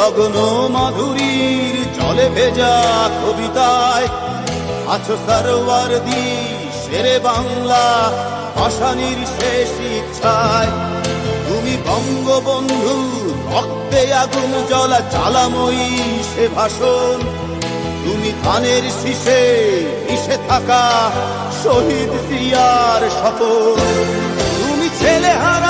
লগ্ন মাধুরীর চলে ভেজা কবিতায়। আছো সারোয়ার দি শেরে বাংলা ভাষানির শেষ ইচ্ছায়। তুমি বঙ্গবন্ধু রক্তে আগুন জ্বলা চালাময়ী সে ভাষণ। তুমি ধানের শীষে মিশে থাকা শহীদ সিয়ার শপথ। তুমি ছেলে হারামা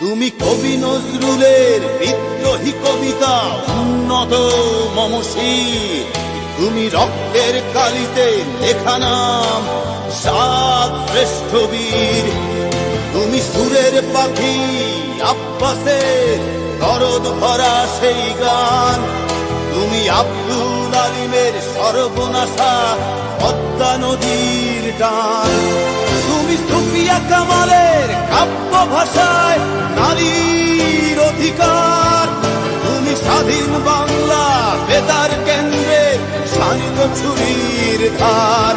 তুমি কবি নজরুলের বিদ্রোহী কবিতা, উন্নত মমসি। তুমি রক্তের কালিতে লেখা নাম সাত শ্রেষ্ঠ বীর। তুমি সুরের পাখি, আব্বাসের দরদ ভরা সেই গান। তুমি আব্দুল আলিমের সর্বনাশা পদ্মা নদীর টান। তুমি সুফিয়া কামালের কাব্য ভাষায় নারীর অধিকার। তুমি স্বাধীন বাংলা বেতার কেন্দ্রে স্বাধীন ছুরির ধার।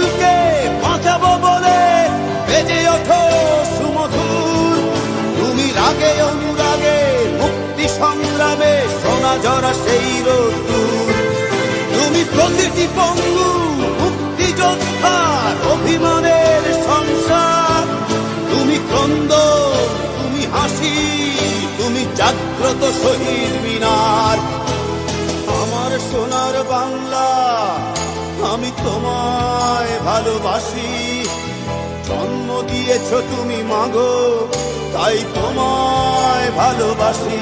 সোনা জরা সেই রোদ্দুর তুমি প্রতিটি পঙ্গু, মুক্তিযোদ্ধার অভিমানের সংসার। তুমি ক্রন্দ তুমি হাসি, তুমি জাগ্রত শহীদ মিনার। আমার সোনার বাংলা, আমি তোমায় ভালোবাসি। জন্ম দিয়েছ তুমি মাগো, তাই তোমায় ভালোবাসি।